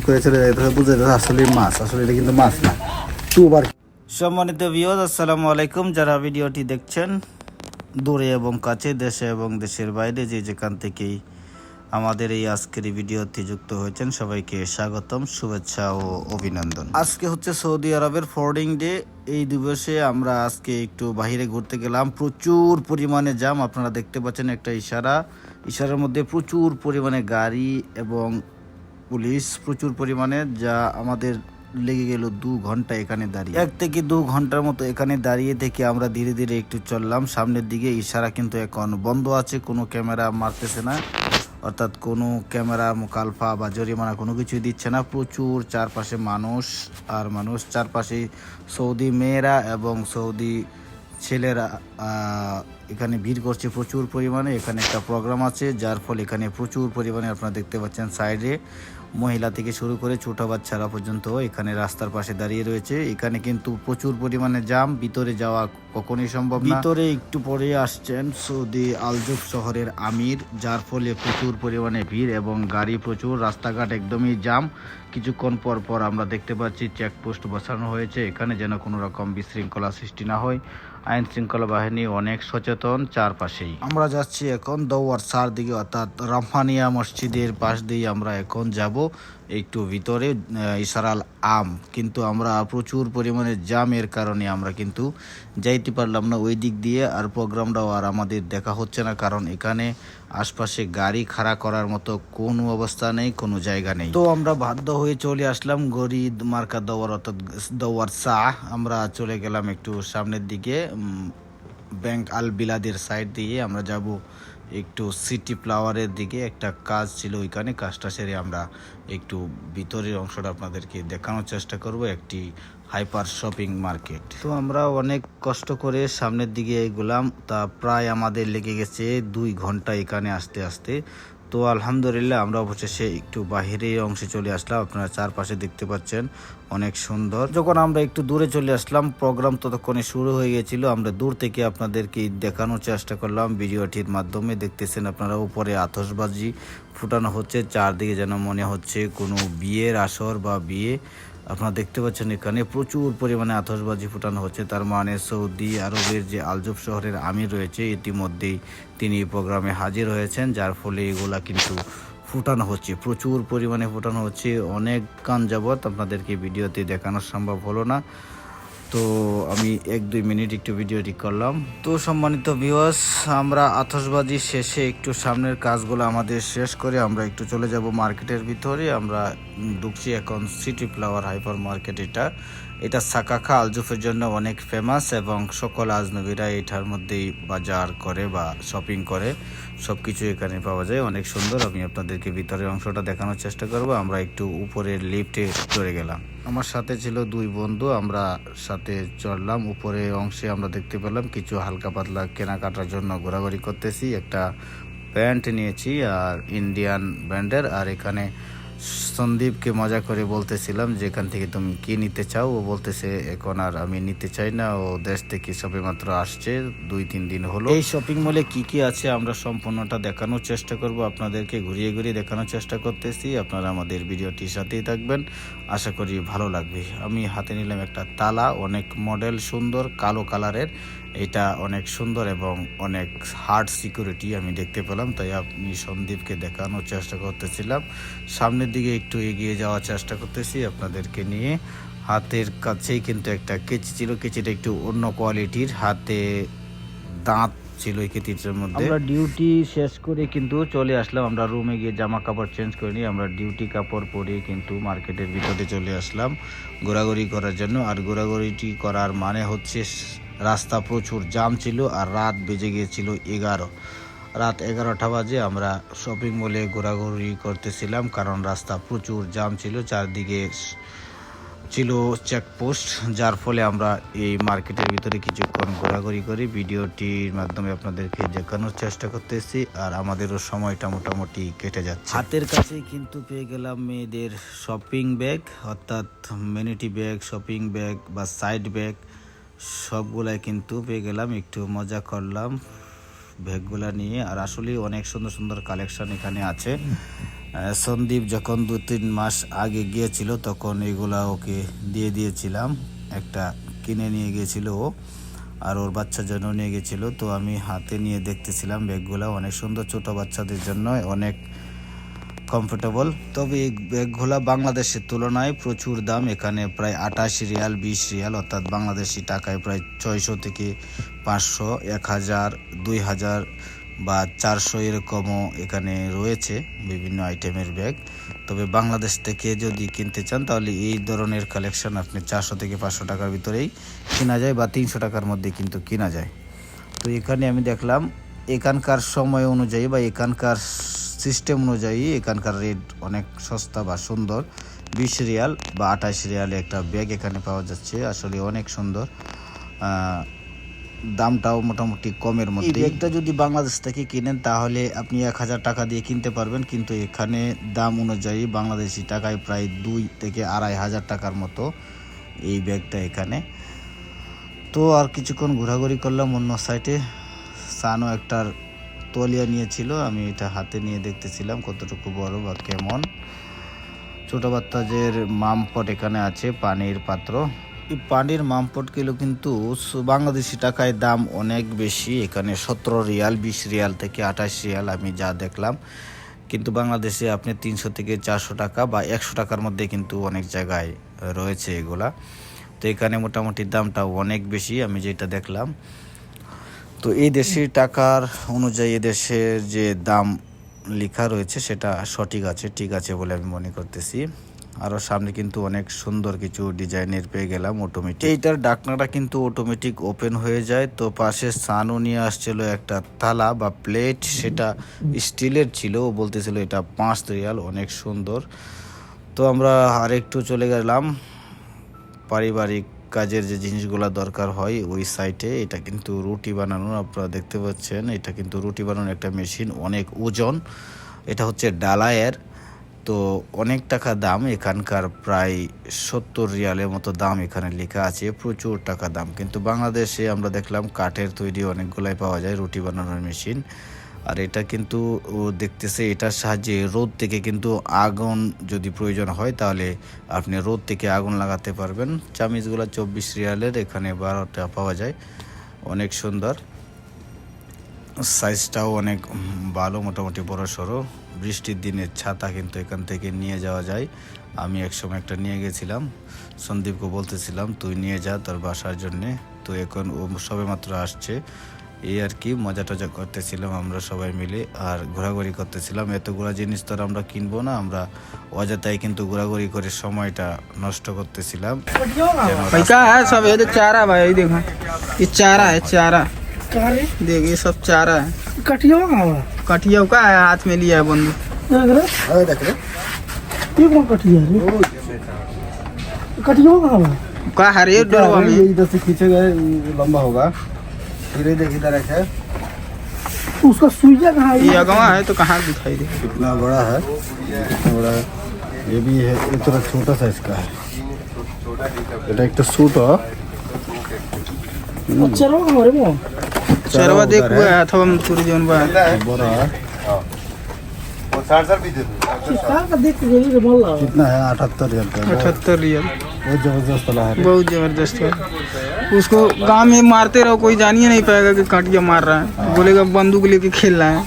Slip করে চলে যায় তাহলে বুঝে যাচ্ছে আসলে মাছ, আসলে এটা কিন্তু মাছ না। টুবার সম্মানিত ভিওজ আসসালামু আলাইকুম। যারা ভিডিওটি দেখছেন, দূরে এবং কাছে, দেশে এবং দেশের বাইরে, যে যেখান থেকেই আমাদের এই আজকের ভিডিওতে যুক্ত হয়েছেন, সবাইকে স্বাগতম, শুভেচ্ছা ও অভিনন্দন। আজকে হচ্ছে সৌদি আরবের ফোর্ডিং ডে। এই দিবসে আমরা আজকে একটু বাইরে ঘুরতে গেলাম। প্রচুর পরিমাণে জাম আপনারা দেখতে পাচ্ছেন একটা ইশারা। ইশারার মধ্যে প্রচুর পরিমাণে গাড়ি এবং পুলিশ প্রচুর পরিমাণে যা আমাদের লেগে গেল দু ঘণ্টা এখানে দাঁড়িয়ে। এক থেকে দু ঘণ্টার মতো এখানে দাঁড়িয়ে থেকে আমরা ধীরে ধীরে একটু চললাম। সামনের দিকে ইশারা কিন্তু এখন বন্ধ আছে, কোনো ক্যামেরা মারতেছে না। অর্থাৎ কোনো ক্যামেরা মুকালফা বা জরিমানা কোনো কিছুই দিচ্ছে না। প্রচুর চারপাশে মানুষ আর মানুষ, চারপাশে সৌদি মেয়েরা এবং সৌদি ছেলেরা এখানে ভিড় করছে প্রচুর পরিমাণে। এখানে একটা প্রোগ্রাম আছে, যার ফলে এখানে প্রচুর পরিমাণে আপনারা দেখতে পাচ্ছেন সাইডে। মহিলা থেকে শুরু করে ছোট বাচ্চারা পর্যন্ত এখানে রাস্তার পাশে দাঁড়িয়ে রয়েছে। এখানে কিন্তু প্রচুর পরিমাণে জাম, ভিতরে যাওয়া কখনোই সম্ভব ভিতরে একটু পরে আসছেন সৌদি আলজুফ শহরের আমির, যার ফলে প্রচুর পরিমাণে ভিড় এবং গাড়ি প্রচুর, রাস্তাঘাট একদমই জাম। কিছুক্ষণ পর পর আমরা দেখতে পাচ্ছি চেকপোস্ট বসানো হয়েছে। এখানে যেন কোনো রকম বিশৃঙ্খলা সৃষ্টি না হয়। আইন শৃঙ্খলা বাহিনী অনেক সচেতন চারপাশেই। আমরা যাচ্ছি এখন দৌয়ার সার দিকে অর্থাৎ রামফানিয়া মসজিদের পাশ দিয়ে আমরা এখন যাব, একটু ভিতরে ইসারাল আম। কিন্তু আমরা প্রচুর পরিমাণে জামের কারণে আমরা কিন্তু যাইতে পারলাম না ওই দিক দিয়ে, আর প্রোগ্রামটাও আর আমাদের দেখা হচ্ছে না, কারণ এখানে আশপাশে গাড়ি খাড়া করার মতো কোনো অবস্থা নেই, কোনো জায়গা নেই। তো আমরা বাধ্য হয়ে চলে আসলাম গরিব মার্কা দৌয়ার অর্থাৎ দৌয়ার শাহ। আমরা চলে গেলাম একটু সামনের দিকে ব্যাংক আল বিলাদের সাইড দিয়ে। আমরা যাব একটু সিটি ফ্লাওয়ারের দিকে। একটা কাজ ছিল ওইখানে, কাজটা সেরে আমরা একটু ভিতরের অংশটা আপনাদেরকে দেখানোর চেষ্টা করব। একটি হাইপার শপিং মার্কেট। তো আমরা অনেক কষ্ট করে সামনের দিকে এগুলাম। তা প্রায় আমাদের লেগে গেছে দুই ঘণ্টা এখানে আসতে আসতে। তো আলহামদুলিল্লাহ আমরা অবশেষে একটু বাহিরের অংশে চলে আসলাম। আপনারা চারপাশে দেখতে পাচ্ছেন অনেক সুন্দর। যখন আমরা একটু দূরে চলে আসলাম, প্রোগ্রাম ততক্ষণে শুরু হয়ে গেছিল। আমরা দূর থেকে আপনাদেরকে দেখানোর চেষ্টা করলাম। ভিডিওটির মাধ্যমে দেখতেছেন আপনারা উপরে আতসবাজি ফুটানো হচ্ছে। চারদিকে যেন মনে হচ্ছে কোনো বিয়ের আসর বা বিয়ে আপনারা দেখতে পাচ্ছেন এখানে প্রচুর পরিমাণে আতশবাজি ফুটানো হচ্ছে। তার মানে সৌদি আরবের যে আলজব শহরের আমির রয়েছে, ইতিমধ্যেই তিনি প্রোগ্রামে হাজির হয়েছেন, যার ফলে এগুলা কিন্তু ফুটানো হচ্ছে। প্রচুর পরিমাণে ফুটানো হচ্ছে। অনেক কান যাবত আপনাদেরকে ভিডিওতে দেখানো সম্ভব হলো না। তো আমি এক দুই মিনিট একটু ভিডিওটি করলাম। তো সম্মানিত ভিউয়ার্স আমরা আতশবাজি শেষে একটু সামনের কাজগুলো আমাদের শেষ করে আমরা একটু চলে যাব মার্কেটের ভিতরে। আমরা ঢুকছি এখন সিটি ফ্লাওয়ার হাইপার মার্কেট এটা। এটা সাকাখা আলজুফের জন্য অনেক ফেমাস এবং সকল আজনবীরা এটার মধ্যেই বাজার করে বা শপিং করে। সব কিছু এখানে পাওয়া যায়, অনেক সুন্দর। আমি আপনাদেরকে ভিতরের অংশটা দেখানোর চেষ্টা করব। আমরা একটু উপরের লিফটে চড়ে গেলাম। আমার সাথে ছিল দুই বন্ধু, আমরা সাথে চড়লাম। উপরে অংশে আমরা দেখতে পেলাম কিছু হালকা পাতলা কেনাকাটার জন্য ঘোরাঘুরি করতেছি। একটা প্যান্ট নিয়েছি আর ইন্ডিয়ান ব্র্যান্ডের। আর এখানে সন্দীপকে মজা করে বলতেছিলাম যে, এখান থেকে তুমি কি নিতে চাও? ও বলতেছে, এখন আর আমি নিতে চাই না। ও দেশ থেকে সবে মাত্র আসছে, দুই, তিন দিন হলো। এই শপিং মলে কি কি আছে আমরা সম্পূর্ণটা দেখানোর চেষ্টা করব। আপনাদেরকে ঘুরিয়ে ঘুরিয়ে দেখানোর চেষ্টা করতেছি। আপনারা আমাদের ভিডিওটির সাথেই থাকবেন। আশা করি ভালো লাগবে। আমি হাতে নিলাম একটা তালা, অনেক মডেল সুন্দর, কালো কালারের এটা অনেক সুন্দর এবং অনেক হার্ড সিকিউরিটি আমি দেখতে পেলাম, তাই আপনি সন্দীপকে দেখানোর চেষ্টা করতেছিলাম। সামনের দিকে একটু এগিয়ে যাওয়ার চেষ্টা করতেছি আপনাদেরকে নিয়ে। হাতের কাছেই কিন্তু একটা কেচি ছিল, কেচিটা একটু অন্য কোয়ালিটির হাতে দাঁত ছিল এই কেচিটার মধ্যে। আমরা ডিউটি শেষ করে কিন্তু চলে আসলাম। আমরা রুমে গিয়ে জামা কাপড় চেঞ্জ করে নিই আমরা ডিউটি কাপড় পরে কিন্তু মার্কেটের ভিতরে চলে আসলাম ঘোরাঘুরি করার জন্য। আর ঘোরাঘুরিটি করার মানে হচ্ছে রাস্তা প্রচুর জাম ছিল আর রাত বেজে গিয়েছিল এগারো। রাত এগারোটা বাজে আমরা শপিং মলে ঘোরাঘুরি করতেছিলাম কারণ রাস্তা প্রচুর জাম ছিল। চারদিকে ছিল চেকপোস্ট যার ফলে আমরা এই মার্কেটের ভিতরে কিছুক্ষণ ঘোরাঘুরি করি ভিডিওটির মাধ্যমে আপনাদেরকে দেখানোর চেষ্টা করতেছি আর আমাদেরও সময়টা মোটামুটি কেটে যাচ্ছে। হাতের কাছেই কিন্তু পেয়ে গেলাম মেয়েদের শপিং ব্যাগ অর্থাৎ মেনিটি ব্যাগ শপিং ব্যাগ বা সাইড ব্যাগ সবগুলাই কিন্তু পেয়ে গেলাম, একটু মজা করলাম ব্যাগগুলা নিয়ে। আর আসলে অনেক সুন্দর সুন্দর কালেকশন এখানে আছে। সন্দীপ যখন দু তিন মাস আগে গিয়েছিল, তখন এগুলা ওকে দিয়ে দিয়েছিলাম। একটা কিনে নিয়ে গিয়েছিল ও, আর ওর বাচ্চার জন্য নিয়ে গেছিল তো আমি হাতে নিয়ে দেখতেছিলাম ব্যাগগুলো। অনেক সুন্দর ছোট বাচ্চাদের জন্য, অনেক কমফোর্টেবল তবে এই ব্যাগগুলো বাংলাদেশের তুলনায় প্রচুর দাম। এখানে প্রায় আঠাশ রিয়াল, বিশ রিয়াল, অর্থাৎ বাংলাদেশি টাকায় প্রায় ছয়শো থেকে পাঁচশো, এক হাজার, দুই হাজার বা চারশো এরকমও এখানে রয়েছে বিভিন্ন আইটেমের ব্যাগ। তবে বাংলাদেশ থেকে যদি কিনতে চান, তাহলে এই ধরনের কালেকশন আপনি চারশো থেকে পাঁচশো টাকার ভিতরেই কেনা যায় বা তিনশো টাকার মধ্যে কিন্তু কেনা যায়। তো এখানে আমি দেখলাম, এখানকার সময় অনুযায়ী বা এখানকার সিস্টেম অনুযায়ী এখানকার রেট অনেক সস্তা বা সুন্দর। বিশ রিয়াল বা আঠাশ রিয়ালে একটা ব্যাগ এখানে পাওয়া যাচ্ছে। আসলে অনেক সুন্দর। দামটাও মোটামুটি কমের মধ্যে এই ব্যাগটা যদি বাংলাদেশ থেকে কিনেন তাহলে আপনি এক হাজার টাকা দিয়ে কিনতে পারবেন কিন্তু এখানে দাম অনুযায়ী বাংলাদেশি টাকায় প্রায় দুই থেকে আড়াই হাজার টাকার মতো এই ব্যাগটা এখানে। তো আর কিছুক্ষণ ঘোরাঘুরি করলাম অন্য সাইটে। সানও একটার তলিয়া নিয়েছিল আমি এটা হাতে নিয়ে দেখতেছিলাম কতটুকু বড় বা কেমন। ছোট বাচ্চাদের মামপট এখানে আছে পানির পাত্র। পানির মামপটগুলো কিন্তু বাংলাদেশি টাকায় দাম অনেক বেশি। এখানে সতেরো রিয়াল, বিশ রিয়াল থেকে আঠাশ রিয়াল আমি যা দেখলাম। কিন্তু বাংলাদেশে আপনি তিনশো থেকে চারশো টাকা বা একশো টাকার মধ্যে কিন্তু অনেক জায়গায় রয়েছে এগুলা। তো এখানে মোটামুটি দামটা অনেক বেশি আমি যেটা দেখলাম। তো এই দেশের টাকার অনুযায়ী দেশের যে দাম লেখা রয়েছে সেটা সঠিক আছে, ঠিক আছে বলে আমি মনে করতেছি। আরও সামনে কিন্তু অনেক সুন্দর কিছু ডিজাইনের পেয়ে গেলাম অটোমেটিক এইটার ডাকনাটা কিন্তু অটোমেটিক ওপেন হয়ে যায়, তো পাশে সানও নিয়ে আসছিল একটা থালা বা প্লেট সেটা স্টিলের ছিল, ও বলতেছিল এটা পাঁচ রিয়াল অনেক সুন্দর। তো আমরা আরেকটু চলে গেলাম। পারিবারিক কাজের যে জিনিসগুলো দরকার হয়, ওই সাইটে এটা কিন্তু রুটি বানানোর, আপনারা দেখতে পাচ্ছেন, এটা কিন্তু রুটি বানানোর একটা মেশিন অনেক ওজন। এটা হচ্ছে ডালায়ের তো অনেক টাকা দাম, এখানকার প্রায় সত্তর রিয়ালের মতো দাম এখানে লেখা আছে, প্রচুর টাকা দাম। কিন্তু বাংলাদেশে আমরা দেখলাম কাঠের তৈরি অনেকগুলাই পাওয়া যায়, রুটি বানানোর মেশিন। আর এটা কিন্তু দেখতেছে এটার সাহায্যে রোদ থেকে কিন্তু আগুন যদি প্রয়োজন হয়, তাহলে আপনি রোদ থেকে আগুন লাগাতে পারবেন। চামিচগুলো চব্বিশ রিয়ালের, এখানে বারোটা পাওয়া যায়। অনেক সুন্দর। সাইজটাও অনেক ভালো, মোটামুটি বড় সড়ো বৃষ্টির দিনের ছাতা কিন্তু এখান থেকে নিয়ে যাওয়া যায়। আমি একসময় একটা নিয়ে গেছিলাম। সন্দীপকে বলতেছিলাম তুই নিয়ে যা তোর বাসার জন্যে। তো এখন ও সবে মাত্র আসছে। এই আর কি মজা টজা করতেছিলাম আমরা সবাই মিলে আর ঘোরাঘুরি করতেছিলাম। এত ঘোরা জিনিস তো আমরা কিনবো না আমরা অযথাই কিন্তু ঘোরাঘুরি করে সময়টা নষ্ট করতেছিলাম। হ্যাঁ, চারা ভাই ওই দেখো চারা চারা। দেখ এসব চারা। কাটিও चारा कहाँ रे देख ये सब चारा है कटिया कहाँ हुआ कटिया का है हाथ में लिया है बंदूक देख रे ये कौन कटिया रे कटिया कहाँ हुआ का है रे डरवा में इधर से खींचेगा ये लंबा होगा फिर ये देख इधर एक है उसका सुइया कहाँ है ये अगवा है तो कहाँ दिखाई दे कितना बड़ा है कितना बड़ा है ये भी है ये थोड़ा छोटा साइज का है এটা একটা ছোট चलो कहाँ रे वो देख हुआ है। अथवा में पूरी जोन बा बड़ा है। कहाँ का देख के गई रे बोल रहा कितना है? अठहत्तर रियल का बहुत अठहत्तर रियल। बहुत ज़बरदस्त वाला है। बहुत ज़बरदस्त है। उसको गाँव में मारते रहो कोई जान ही नहीं पाएगा कि काटिया मार रहा है। बोलेगा बंदूक लेके खेल रहा है।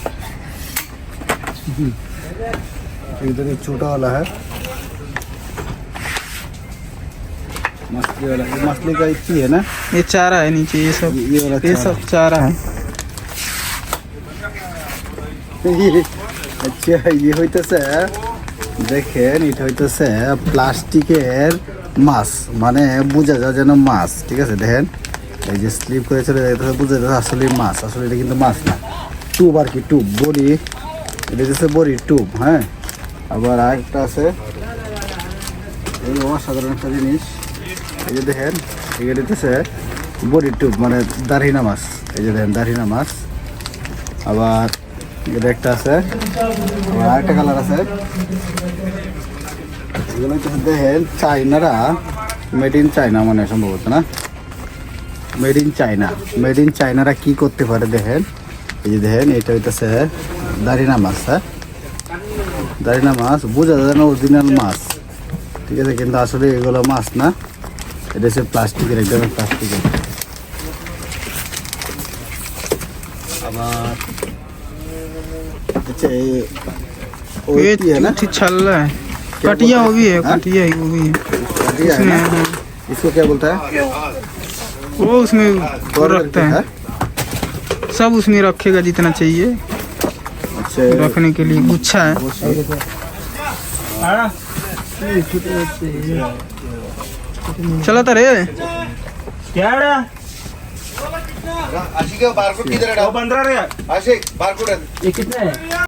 इधर एक छोटा वाला है। मछली वाला ये मछली का इतनी है ना ये चारा है नीचे ये सब ये वाला ये चारा। सब चारा है ये আচ্ছা ইয়ে হইতেছে দেখেন এটা হইতেছে প্লাস্টিকের মাছ মানে বোঝা যায় যেন মাছ ঠিক আছে দেখেন এই যে স্লিপ করেছিল এটা বোঝা যায় আসলে মাছ আসলে এটা কিন্তু মাছ না টুব আর কি টুব বড়ি এটা হচ্ছে বড়ি টুব হ্যাঁ আবার আরেকটা আছে এই অসাধারণ একটা জিনিস এই যে দেখেন এটা হচ্ছে বড়ি টুব মানে দারহিনা মাছ। এই যে দেখেন, দারহিনা মাছ। আবার এটা একটা আছে, আবার আরেকটা কালার আছে। এগুলো দেখেন চাইনারা মেড ইন চায়না মানে সম্ভবত, না? Made in China made in চায়নারা কি করতে পারে দেখেন? এই যে দেখেন, এটা হইতেছে দারিনা মাছ হ্যাঁ? দারিনা মাছ, বোঝা যায় না অরিজিনাল মাছ। ঠিক আছে, কিন্তু আসলে এগুলো মাছ না। এটা হচ্ছে প্লাস্টিকের একদম প্লাস্টিকের আবার अच्छा ये वो ये होती है ना ठीक चल रहा है क्या कटिया बोलते वो भी है हैं? हाँ? कटिया ही वो भी है कटिया है उसमें ना हाँ, इसको क्या बोलता है वो उसमें वो कौन रखता करके है सब उसमें रखेगा जितना चाहिए अच्छा रखने के लिए गुच्छा है चलो रे क्या आशिक बारकोड किधर है? पंद्रह आशिक बारकोड ये कितना है?